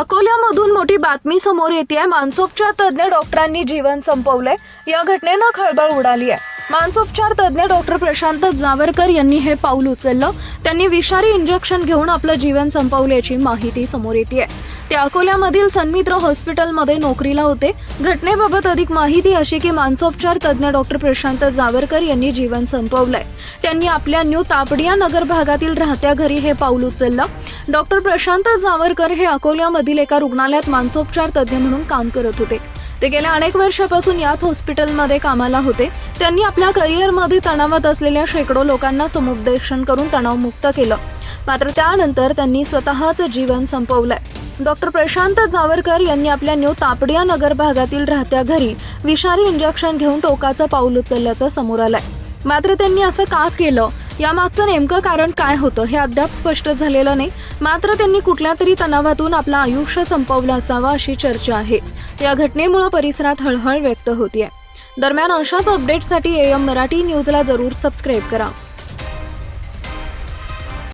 अकोल्यामधून मोठी बातमी समोर येते आहे मानसोपचार तज्ज्ञ डॉक्टरांनी जीवन संपवलंय. या घटनेनं खळबळ उडाली आहे. मानसोपचार तज्ज्ञ डॉक्टर प्रशांत जावरकर यांनी हे पाऊल उचललं. त्यांनी विषारी इंजेक्शन घेऊन आपलं जीवन संपवल्याची माहिती समोर येते आहे ते अकोल्यामधील सन्मित्र हॉस्पिटलमध्ये नोकरीला होते. घटनेबाबत अधिक माहिती अशी की मानसोपचार तज्ज्ञ डॉक्टर प्रशांत जावरकर यांनी जीवन संपवलंय. त्यांनी आपल्या न्यू तापडिया नगर भागातील राहत्या घरी हे पाऊल उचललं. डॉक्टर प्रशांत जावरकर हे अकोल्यामधील एका रुग्णालयात मानसोपचार तज्ज्ञ म्हणून काम करत होते. ते गेल्या अनेक वर्षापासून याच हॉस्पिटलमध्ये कामाला होते. त्यांनी आपल्या करिअरमध्ये तणावात असलेल्या शेकडो लोकांना समुपदेशन करून तणावमुक्त केलं. मात्र त्यानंतर त्यांनी स्वतःचं जीवन संपवलंय. डॉक्टर प्रशांत जावरकर यांनी आपल्या न्यू तापडिया नगर भागातील राहत्या घरी विषारी इंजेक्शन घेऊन टोकाचं पाऊल उचलल्याचं समोर आलंय. मात्र त्यांनी असं का केलं? यामागचं नेमकं कारण काय होतं हे अद्याप स्पष्ट झालेलं नाही. मात्र त्यांनी कुठल्या तरी तणावातून आपलं आयुष्य संपवलं असावं अशी चर्चा आहे. या घटनेमुळे परिसरात हळहळ व्यक्त होतीये. दरम्यान अशाच अपडेटसाठी एम मराठी न्यूजला जरूर सबस्क्राईब करा.